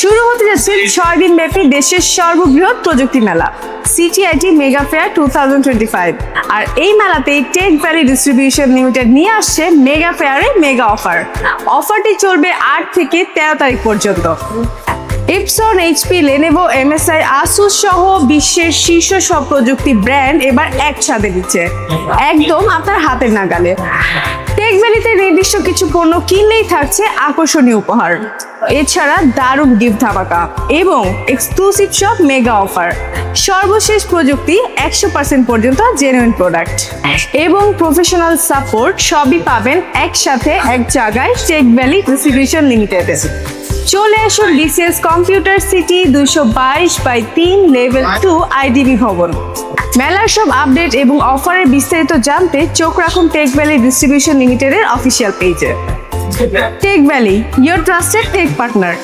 শুরু হতে যাচ্ছে ছয় দিন ব্যাপী দেশের সর্ববৃহৎ প্রযুক্তি মেলা CTIT mega fair two thousand twenty five আর এই মেলাতেই টেক ভ্যালি ডিস্ট্রিবিউশন লিমিটেড নিয়ে আসছে মেগা ফেয়ারে মেগা অফার অফারটি চলবে আট থেকে তেরো তারিখ পর্যন্ত। Epson HP Lenovo MSI Asus সহ বিশ্বের শীর্ষ সব প্রযুক্তি ব্র্যান্ড এবার একসাথে দিচ্ছে। একদম আপনার হাতের নাগালে। টেক ভ্যালিতে নির্দিষ্ট কিছু পণ্য কিনলেই থাকছে আকর্ষণীয় উপহার। এছাড়া দারুণ গিফট ধামাকা এবং এক্সক্লুসিভ সব মেগা অফার সর্বশেষ প্রযুক্তি একশো পার্সেন্ট পর্যন্ত জেনুইন প্রোডাক্ট এবং প্রফেশনাল সাপোর্ট সবই পাবেন একসাথে এক জায়গায় টেক ভ্যালি ডিস্ট্রিবিউশন লিমিটেডে চলে আসুন বিসিএস কম্পিউটার সিটি দুশো বাইশ বাই তিন লেভেল টু আইডিবি ভবন। মেলার সব আপডেট এবং অফারের বিস্তারিত জানতে চোখ রাখুন টেক ভ্যালি ডিস্ট্রিবিউশন লিমিটেডের অফিসিয়াল পেজে। Tech Valley. Your trusted tech partner